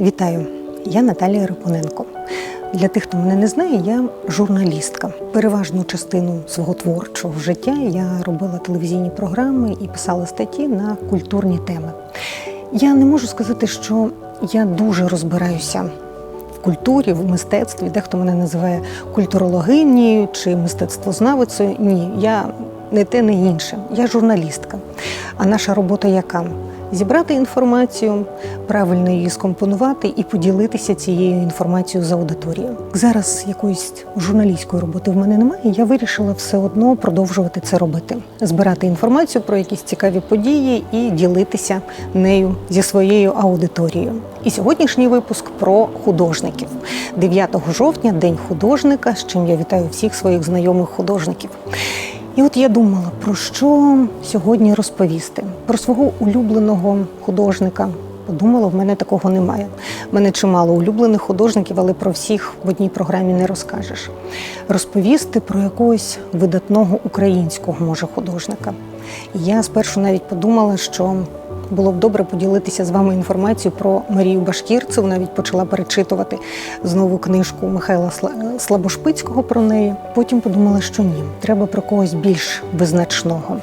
Вітаю, я Наталія Рипоненко. Для тих, хто мене не знає, я журналістка. Переважну частину свого творчого життя я робила телевізійні програми і писала статті на культурні теми. Я не можу сказати, що я дуже розбираюся в культурі, в мистецтві. Дехто мене називає культурологинею чи мистецтвознавицею. Ні, я не те, не інше. Я журналістка. А наша робота яка? Зібрати інформацію, правильно її скомпонувати і поділитися цією інформацією з аудиторією. Зараз якоїсь журналістської роботи в мене немає. Я вирішила все одно продовжувати це робити, збирати інформацію про якісь цікаві події і ділитися нею зі своєю аудиторією. І сьогоднішній випуск про художників. 9 жовтня, день художника, з чим я вітаю всіх своїх знайомих художників. І от я думала, про що сьогодні розповісти? Про свого улюбленого художника. Подумала, в мене такого немає. В мене чимало улюблених художників, але про всіх в одній програмі не розкажеш. Розповісти про якогось видатного українського може художника. І я спершу навіть подумала, що було б добре поділитися з вами інформацією про Марію Башкірцеву. Навіть почала перечитувати знову книжку Михайла Слабошпицького про неї. Потім подумала, що ні, треба про когось більш визначного.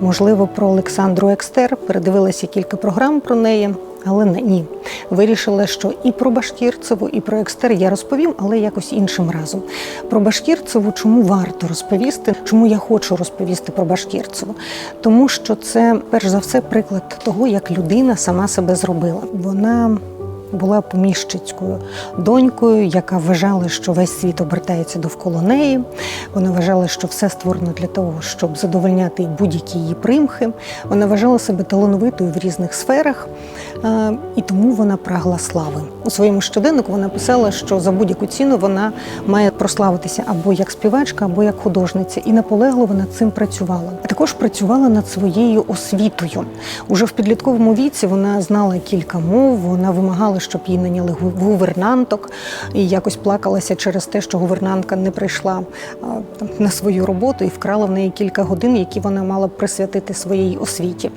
Можливо, про Олександру Екстер передивилася кілька програм про неї, але не- ні. Вирішила, що і про Башкірцеву, і про Екстер я розповім, але якось іншим разом. Про Башкірцеву чому варто розповісти? Чому я хочу розповісти про Башкірцеву? Тому що це перш за все приклад того, як людина сама себе зробила. Вона була поміщицькою донькою, яка вважала, що весь світ обертається довкола неї. Вона вважала, що все створено для того, щоб задовольняти будь-які її примхи. Вона вважала себе талановитою в різних сферах, е, і тому вона прагла слави. У своєму щоденнику вона писала, що за будь-яку ціну вона має прославитися або як співачка, або як художниця, і наполегливо над цим працювала. А також працювала над своєю освітою. Уже в підлітковому віці вона знала кілька мов, вона вимагала, щоб їй наняли гувернанток, і якось плакалася через те, що гувернантка не прийшла там, на свою роботу і вкрала в неї кілька годин, які вона мала присвятити своїй освіті.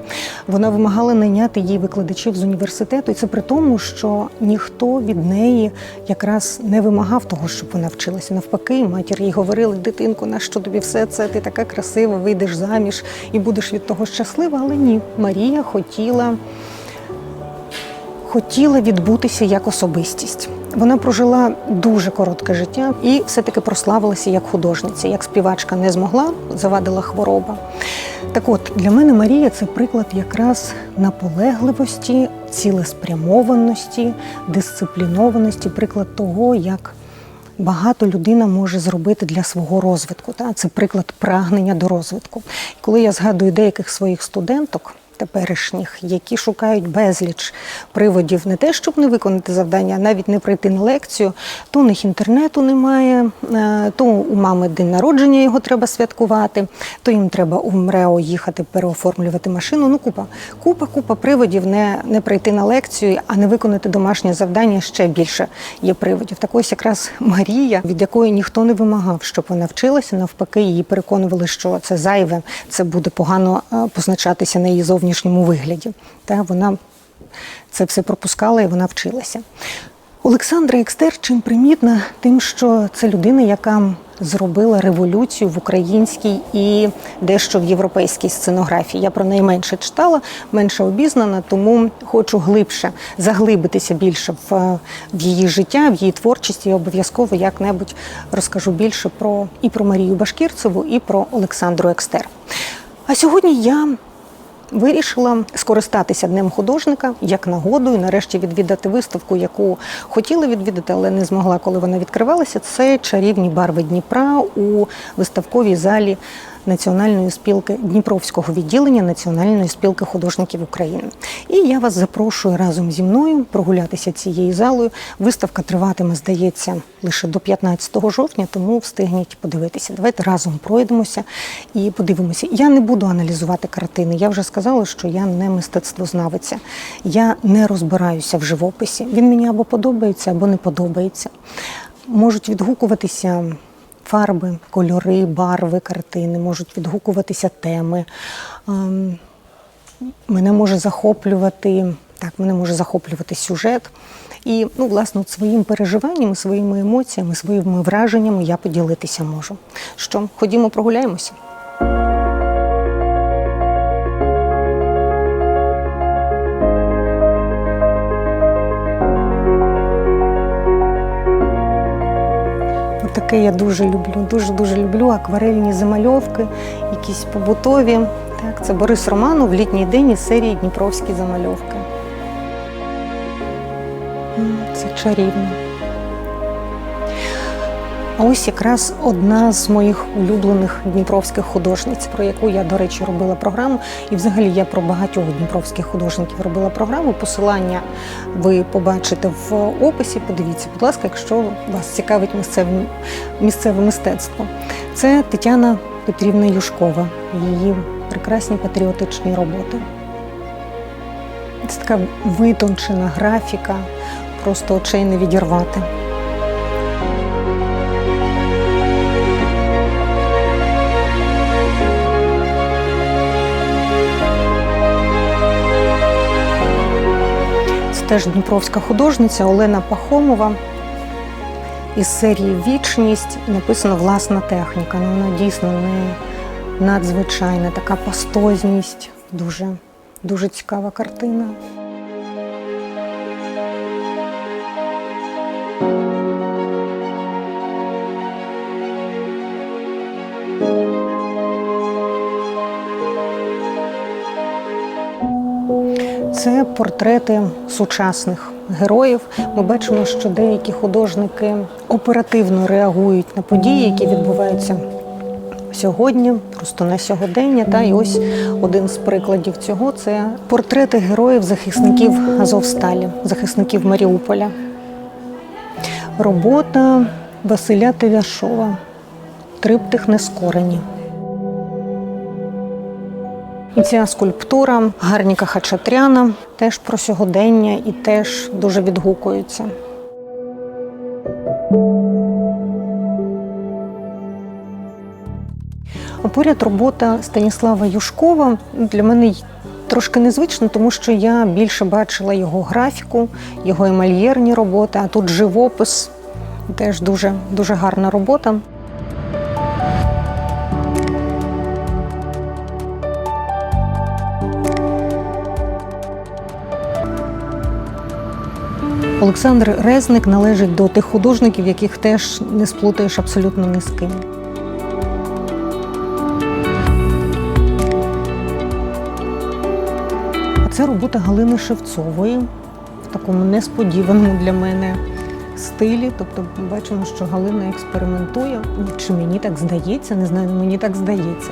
Вона вимагала найняти їй викладачів з університету, і це при тому, що ніхто від неї якраз не вимагав того, щоб вона вчилася. Навпаки, матір їй говорила, дитинку, на що тобі все це? Ти така красива, вийдеш заміж і будеш від того щаслива. Але ні, Марія хотіла хотіла відбутися як особистість. Вона прожила дуже коротке життя і все-таки прославилася як художниця, як співачка не змогла, завадила хвороба. Так от, для мене Марія це приклад якраз наполегливості, цілеспрямованості, дисциплінованості, приклад того, як багато людина може зробити для свого розвитку. Та? Це приклад прагнення до розвитку. Коли я згадую деяких своїх студенток, теперішніх, які шукають безліч приводів не те, щоб не виконати завдання, а навіть не прийти на лекцію, то у них інтернету немає, е, то у мами день народження його треба святкувати, то їм треба у МРЕО їхати переоформлювати машину. Ну, купа, купа, купа приводів не, не прийти на лекцію, а не виконати домашнє завдання ще більше є приводів. Так ось якраз Марія, від якої ніхто не вимагав, щоб вона вчилася, навпаки, її переконували, що це зайве, це буде погано е, позначатися на її зовнішньому вигляді. Та вона це все пропускала і вона вчилася. Олександра Екстер чим примітна, тим, що це людина, яка зробила революцію в українській і дещо в європейській сценографії. Я про неї менше читала, менше обізнана, тому хочу глибше заглибитися більше в, в її життя, в її творчість і обов'язково як-небудь розкажу більше про і про Марію Башкірцеву, і про Олександру Екстер. А сьогодні я Вирішила скористатися днем художника як нагодою, нарешті відвідати виставку, яку хотіла відвідати, але не змогла, коли вона відкривалася. Це чарівні барви Дніпра у виставковій залі Національної спілки Дніпровського відділення Національної спілки художників України. І я вас запрошую разом зі мною прогулятися цією залою. Виставка триватиме, здається, лише до 15 жовтня, тому встигніть подивитися. Давайте разом пройдемося і подивимося. Я не буду аналізувати картини. Я вже сказала, що я не мистецтвознавиця. Я не розбираюся в живописі. Він мені або подобається, або не подобається. Можуть відгукуватися фарби, кольори, барви картини, можуть відгукуватися теми. Ем, Мене може захоплювати, так, мене може захоплювати сюжет. І ну, власне, своїм переживанням, своїми емоціями, своїми враженнями я поділитися можу. Що, ходімо, прогуляємося. Таке я дуже люблю. Дуже дуже люблю акварельні замальовки, якісь побутові. Так, це Борис Романов в літній день із серії Дніпровські замальовки. Це чарівно. А ось якраз одна з моїх улюблених дніпровських художниць, про яку я, до речі, робила програму. І взагалі я про багатьох дніпровських художників робила програму. Посилання ви побачите в описі. Подивіться, будь ласка, якщо вас цікавить місцеве, місцеве мистецтво. Це Тетяна Петрівна Юшкова, її прекрасні патріотичні роботи. Це така витончена графіка, просто очей не відірвати. Теж дніпровська художниця Олена Пахомова із серії Вічність написана власна техніка. Ну, вона дійсно не надзвичайна, така пастозність, дуже, дуже цікава картина. Це портрети сучасних героїв. Ми бачимо, що деякі художники оперативно реагують на події, які відбуваються сьогодні, просто на сьогодення. Та і ось один з прикладів цього це портрети героїв захисників Азовсталі, захисників Маріуполя. Робота Василя Тевяшова. Триптих нескорені. І ця скульптура Гарніка Хачатряна теж про сьогодення і теж дуже відгукується. А поряд робота Станіслава Юшкова для мене трошки незвично, тому що я більше бачила його графіку, його емальєрні роботи, а тут живопис теж дуже, дуже гарна робота. Олександр Резник належить до тих художників, яких теж не сплутаєш абсолютно ні з ким. Це робота Галини Шевцової в такому несподіваному для мене стилі. Тобто бачимо, що Галина експериментує. Чи мені так здається, не знаю, мені так здається.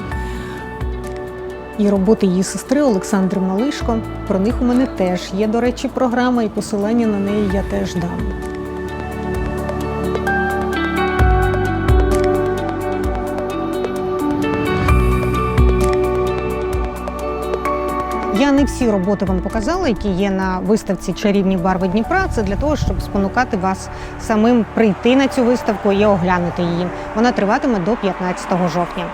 І роботи її сестри Олександри Малишко. Про них у мене теж є, до речі, програма, і посилання на неї я теж дам. Я не всі роботи вам показала, які є на виставці Чарівні барви Дніпра. Це для того, щоб спонукати вас самим прийти на цю виставку і оглянути її. Вона триватиме до 15 жовтня.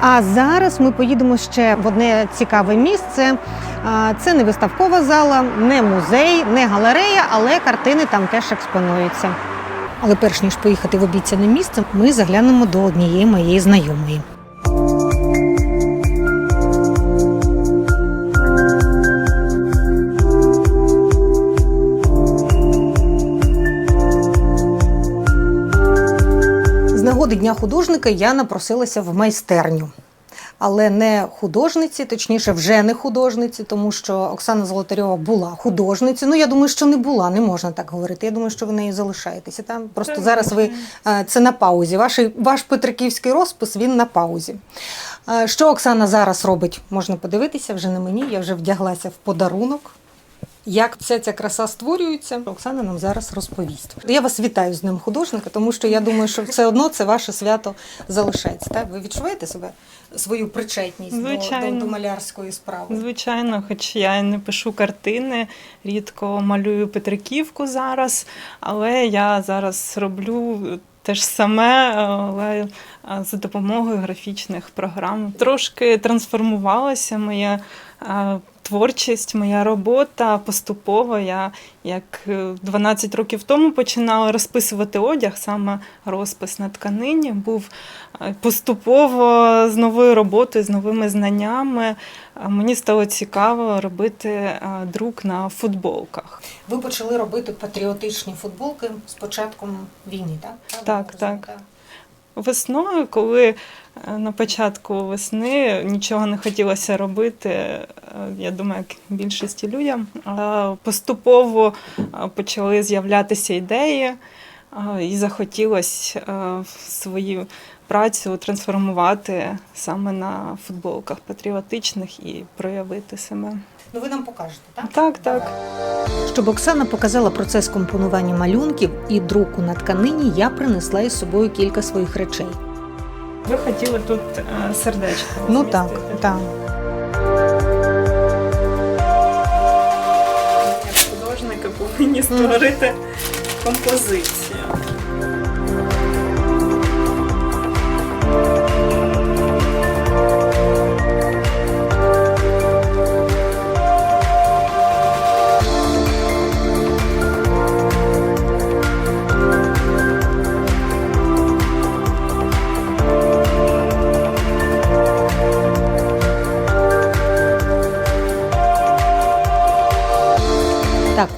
А зараз ми поїдемо ще в одне цікаве місце. Це не виставкова зала, не музей, не галерея, але картини там теж експонуються. Але перш ніж поїхати в обіцяне місце, ми заглянемо до однієї моєї знайомої. Нагоди Дня художника я напросилася в майстерню. Але не художниці, точніше, вже не художниці, тому що Оксана Золотарьова була художницею. Ну, я думаю, що не була, не можна так говорити. Я думаю, що ви нею залишаєтеся. Там просто Так, зараз ви е, це на паузі. Ваш, ваш петриківський розпис він на паузі. Е, Що Оксана зараз робить, можна подивитися вже на мені. Я вже вдяглася в подарунок. Як вся ця краса створюється, Оксана нам зараз розповість. Я вас вітаю з Днем художника, тому що я думаю, що все одно це ваше свято залишається. Так? Ви відчуваєте себе свою причетність до, до, до малярської справи? Звичайно, хоч я і не пишу картини, рідко малюю Петриківку зараз, але я зараз роблю те ж саме, але за допомогою графічних програм. Трошки трансформувалося моє творчість, моя робота поступово. Я як е, 12 років тому починала розписувати одяг, саме розпис на тканині, був е, поступово з новою роботою, з новими знаннями. е, Мені стало цікаво робити е, друк на футболках. Ви почали робити патріотичні футболки з початком війни, так? Так, так. Весною, коли е, на початку весни нічого не хотілося робити, е, я думаю, як більшості людям, поступово е, почали з'являтися ідеї, і захотілося свої працю трансформувати саме на футболках патріотичних і проявити себе. Ну ви нам покажете, так? Так, так. Щоб Оксана показала процес компонування малюнків і друку на тканині, я принесла із собою кілька своїх речей. Ви хотіли тут е, сердечко. Ну так, розмістити. так. Художники повинні створити композицію.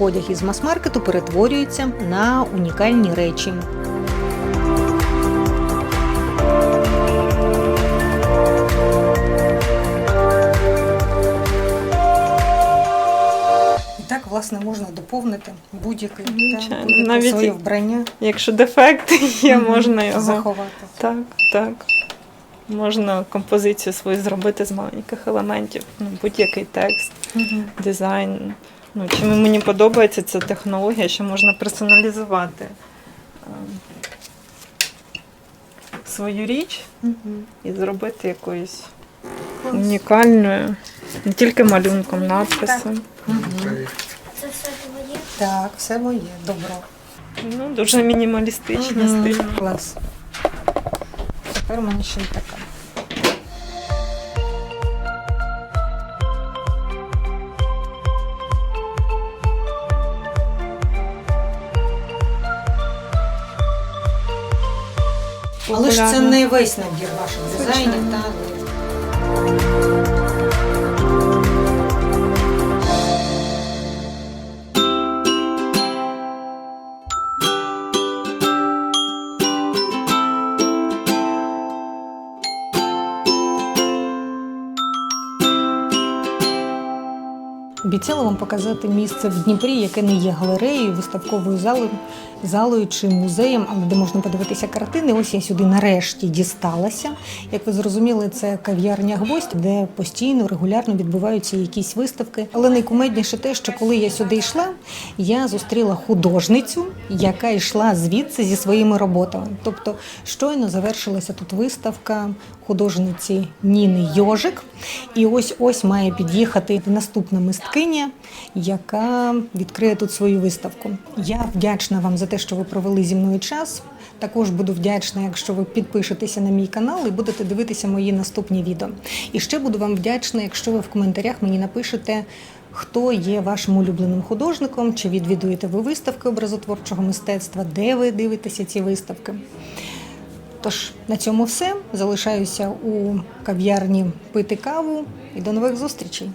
Одяг із мас-маркету перетворюється на унікальні речі. Так, власне, можна доповнити будь-яке навіть своє вбрання, Якщо дефекти є, можна його. заховати. Так, так. Можна композицію свою зробити з маленьких елементів. Ну, будь-який текст, дизайн. Ну, чим мені подобається ця технологія, що можна персоналізувати ем, свою річ і зробити якоюсь унікальною, не тільки малюнком, надписом. Це все твоє? Так, все моє, добро. Ну, дуже мінімалістично, Мгм. стильно. Клас. Тепер у мене ще й така. Але ж це не весь набір ваших дизайнів, Звичайно. Вам показати місце в Дніпрі, яке не є галереєю, виставковою залою, залою чи музеєм, але де можна подивитися картини. Ось я сюди нарешті дісталася. Як ви зрозуміли, це кав'ярня гвоздь, де постійно, регулярно відбуваються якісь виставки. Але найкумедніше те, що коли я сюди йшла, я зустріла художницю, яка йшла звідси зі своїми роботами. Тобто, щойно завершилася тут виставка художниці Ніни Йожик. І ось ось має під'їхати наступна мисткиня, яка відкриє тут свою виставку. Я вдячна вам за те, що ви провели зі мною час. Також буду вдячна, якщо ви підпишетеся на мій канал і будете дивитися мої наступні відео. І ще буду вам вдячна, якщо ви в коментарях мені напишете. Хто є вашим улюбленим художником? Чи відвідуєте ви виставки образотворчого мистецтва? Де ви дивитеся ці виставки? Тож на цьому все. Залишаюся у кав'ярні пити каву і до нових зустрічей.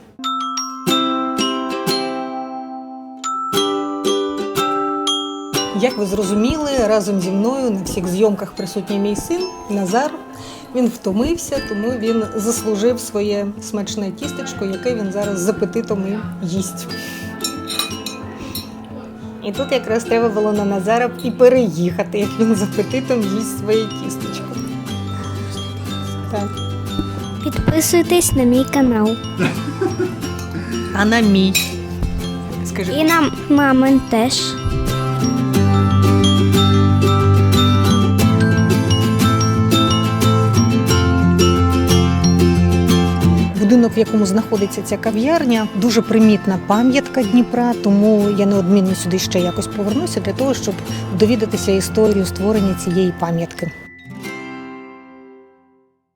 Як ви зрозуміли, разом зі мною на всіх зйомках присутній мій син Назар. Він втомився, тому він заслужив своє смачне тістечко, яке він зараз з апетитом і їсть. І тут якраз треба було на Назара і переїхати, як він з апетитом їсть своє тістечко. Так. Підписуйтесь на мій канал. А на мій. Скажи. І на мамин теж. Будинок, в якому знаходиться ця кав'ярня, дуже примітна пам'ятка Дніпра, тому я неодмінно сюди ще якось повернуся для того, щоб довідатися історію створення цієї пам'ятки.